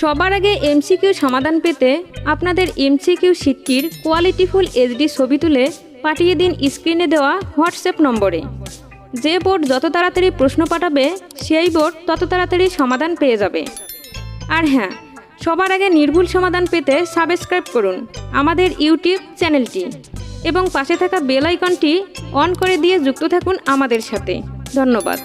সবার আগে এমসিকিউ সমাধান পেতে আপনাদের এমসিকিউ শিটটির কোয়ালিটিফুল এইচডি ছবি তুলে পাঠিয়ে দিন স্ক্রিনে দেওয়া হোয়াটসঅ্যাপ নম্বরে। যে বোর্ড যত তাড়াতাড়ি প্রশ্ন পাঠাবে, সেই বোর্ড তত তাড়াতাড়ি সমাধান পেয়ে যাবে। আর হ্যাঁ সবার আগে নির্ভুল সমাধান পেতে সাবস্ক্রাইব করুন আমাদের ইউটিউব চ্যানেলটি এবং পাশে থাকা বেল আইকনটি অন করে দিয়ে যুক্ত থাকুন আমাদের সাথে। ধন্যবাদ।